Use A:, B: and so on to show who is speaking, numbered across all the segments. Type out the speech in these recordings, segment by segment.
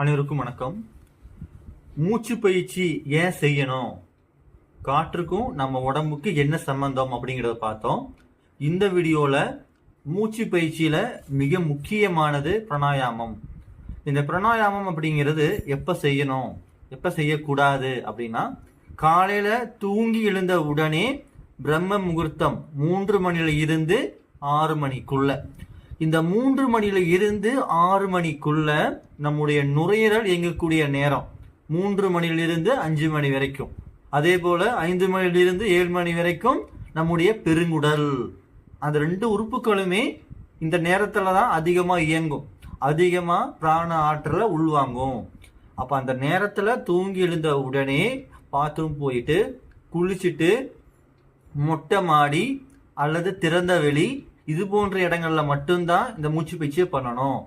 A: அனைவருக்கும் வணக்கம். மூச்சு பயிற்சி ஏன் செய்யணும்? காற்றுக்கும் நம்ம உடம்புக்கு என்ன சம்பந்தம் அப்படிங்கிறத பார்த்தோம். இந்த வீடியோவில் மூச்சு பயிற்சியில் மிக முக்கியமானது பிரணாயாமம். இந்த பிரணாயாமம் அப்படிங்கிறது எப்போ செய்யணும்? எப்போ செய்யக்கூடாது அப்படின்னா காலையில் தூங்கி எழுந்த உடனே பிரம்ம முகூர்த்தம் மூன்று மணியில் இருந்து ஆறு மணிக்குள்ள. இந்த மூன்று மணியில இருந்து ஆறு மணிக்குள்ள நம்முடைய நுரையீரல் இயங்கக்கூடிய நேரம். மூன்று மணியிலிருந்து அஞ்சு மணி வரைக்கும். அதே போல ஐந்து மணியிலிருந்து ஏழு மணி வரைக்கும் நம்முடைய பெருங்குடல். அந்த ரெண்டு உறுப்புகளுமே இந்த நேரத்துல தான் அதிகமா இயங்கும். அதிகமா பிராண ஆற்றலை உள்வாங்கும். அப்ப அந்த நேரத்துல தூங்கி எழுந்த உடனே பாத்ரூம் போயிட்டு குளிச்சுட்டு மொட்டை மாடி அல்லது திறந்த வெளி இது போன்ற இடங்கள்ல மட்டும்தான் இந்த மூச்சு பயிற்சியை பண்ணணும்.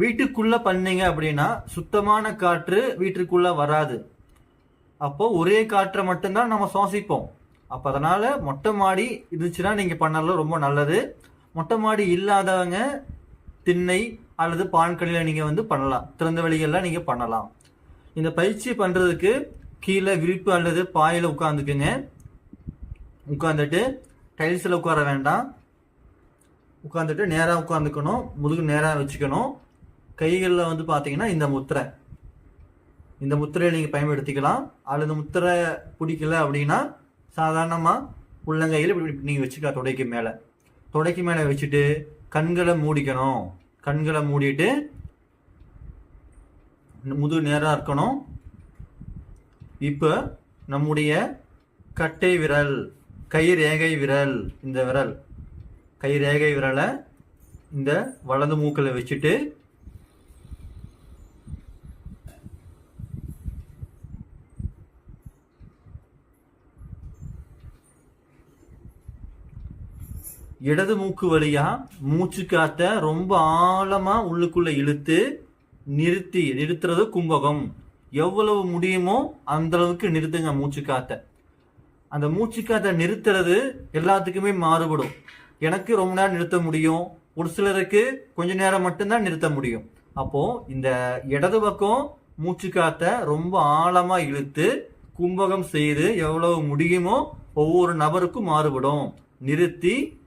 A: வீட்டுக்குள்ள பண்ணீங்க அப்படின்னா சுத்தமான காற்று வீட்டுக்குள்ள வராது. அப்போ ஒரே காற்றை மட்டும்தான் நம்ம சுவாசிப்போம். அப்போ அதனால மொட்டை மாடி இருந்துச்சுன்னா நீங்க பண்ணலாம் ரொம்ப நல்லது. மொட்டை மாடி இல்லாதவங்க திண்ணை அல்லது பான்கடியில் நீங்கள் வந்து பண்ணலாம். திறந்த வெளிகள்ல நீங்கள் பண்ணலாம். இந்த பயிற்சி பண்ணுறதுக்கு கீழே விரிப்பு அல்லது பாயில் உட்காந்துக்குங்க உட்காந்துட்டு டைல்ஸில் உட்கார வேண்டாம். உட்காந்துட்டு நேராக உட்காந்துக்கணும் முதுகு நேராக வச்சுக்கணும். கைகளில் வந்து பார்த்தீங்கன்னா இந்த முத்திரை. இந்த முத்திரையை நீங்கள் பயன்படுத்திக்கலாம். அல்லது முத்திரை பிடிக்கல அப்படின்னா சாதாரணமாக உள்ளங்கையில் இப்படி நீங்கள் வச்சுக்கலாம் தொடைக்கு மேலே. தொடைக்கு மேலே வச்சுட்டு கண்களை மூடிக்கணும். கண்களை மூடிட்டு முதுகு நேராக இருக்கணும். இப்போ நம்முடைய கட்டை விரல் கை ரேகை விரல் இந்த விரல். கை ரேகை விரலை இந்த வலது மூக்கில் வச்சுட்டு இடது மூக்கு வழியா மூச்சு காத்த ரொம்ப ஆழமா உள்ளுக்குள்ள இழுத்து நிறுத்தி நிறுத்துறது கும்பகம். எவ்வளவு முடியுமோ அந்த அளவுக்கு நிறுத்துங்க மூச்சு காத்த. அந்த மூச்சு காத்த நிறுத்துறது எல்லாத்துக்குமே மாறுபடும். எனக்கு ரொம்ப நேரம் நிறுத்த முடியும். ஒரு சிலருக்கு கொஞ்ச நேரம் மட்டும்தான் நிறுத்த முடியும். அப்போ இந்த இடது பக்கம் மூச்சு காத்த ரொம்ப ஆழமா இழுத்து கும்பகம் செய்து எவ்வளவு முடியுமோ ஒவ்வொரு நபருக்கும் மாறுபடும். நிறுத்தி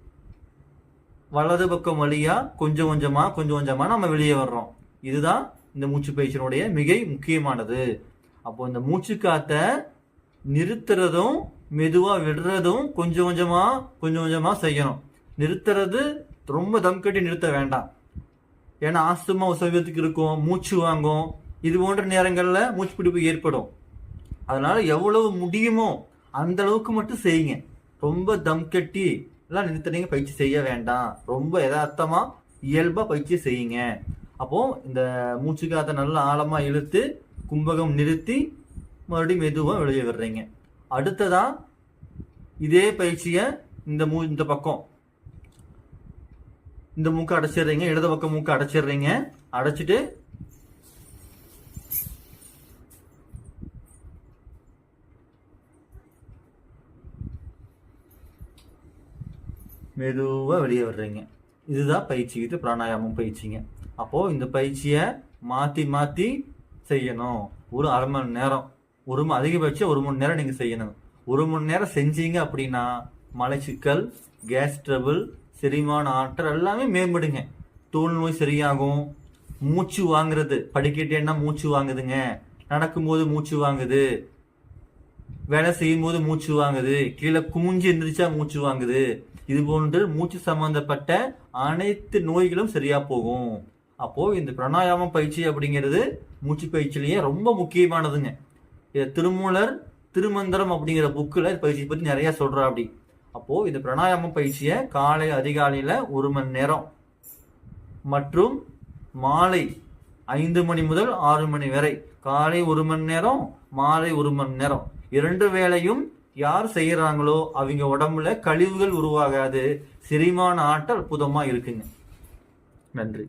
A: வலது பக்கம் வழியா கொஞ்சம் கொஞ்சமா கொஞ்சம் கொஞ்சமா நம்ம வெளியே வர்றோம். இதுதான் இந்த மூச்சு பயிற்சியினுடைய மிக முக்கியமானது. அப்போ இந்த மூச்சு காத்த நிறுத்துறதும் மெதுவா விடுறதும் கொஞ்சம் கொஞ்சமா கொஞ்சம் கொஞ்சமா செய்யணும். நிறுத்துறது ரொம்ப தம் கட்டி நிறுத்த வேண்டாம். ஏன்னா ஆஸ்துமா சமீபத்துக்கு இருக்கும் மூச்சு வாங்கும் இது போன்ற நேரங்களில் மூச்சு பிடிப்பு ஏற்படும். அதனால் எவ்வளவு முடியுமோ அந்த அளவுக்கு மட்டும் செய்யுங்க. ரொம்ப தம் கட்டி எல்லாம் நிறுத்தினீங்க பயிற்சி செய்ய வேண்டாம். ரொம்ப யதார்த்தமாக இயல்பாக பயிற்சி செய்யுங்க. அப்போ இந்த மூச்சு காத்த நல்லா ஆழமாக இழுத்து கும்பகம் நிறுத்தி மறுபடியும் மெதுவாக வெளியே விடுறீங்க. அடுத்ததாக இதே பயிற்சியை இந்த மூ இந்த பக்கம். இந்த மூக்கை அடைச்சிடுறீங்க இடது பக்கம் மூக்கை அடைச்சிடுறீங்க. அடைச்சிட்டு மெதுவாக வெளியே வர்றீங்க. இதுதான் பயிற்சி இது பிராணாயாமம் பயிற்சிங்க. அப்போ இந்த பயிற்சியை மாற்றி மாற்றி செய்யணும். ஒரு அரை மணி நேரம். ஒரு அதிகபட்சம் ஒரு மணி நேரம் நீங்கள் செய்யணும். ஒரு மணி நேரம் செஞ்சீங்க அப்படின்னா மலச்சிக்கல் கேஸ் ட்ரபிள் செரிமான ஆற்றல் எல்லாமே மேம்படுங்க. தோல் நோய் சரியாகும். மூச்சு வாங்குறது. படிக்கட்டேன்னா மூச்சு வாங்குதுங்க. நடக்கும்போது மூச்சு வாங்குது. வேலை செய்யும் போது மூச்சு வாங்குது. கீழே குமிஞ்சு எந்திரிச்சா மூச்சு வாங்குது. இது போன்று மூச்சு சம்பந்தப்பட்ட அனைத்து நோய்களும் சரியா போகும். அப்போ இந்த பிராணாயாமம் பயிற்சி அப்படிங்கிறது மூச்சு பயிற்சியிலேயே ரொம்ப முக்கியமானதுங்க. இதை திருமூலர் திருமந்திரம் அப்படிங்கிற புக்கில் பயிற்சி பற்றி நிறையா சொல்கிறா அப்படி அப்போ இந்த பிரணாயாம பயிற்சியை காலை அதிகாலையில ஒரு மணி நேரம் மற்றும் மாலை ஐந்து மணி முதல் ஆறு மணி வரை. காலை ஒரு மணி நேரம் மாலை ஒரு மணி நேரம். இரண்டு வேளையும் யார் செய்யறாங்களோ அவங்க உடம்புல கழிவுகள் உருவாகாது. செரிமான ஆற்றல் அற்புதமாக இருக்குங்க. நன்றி.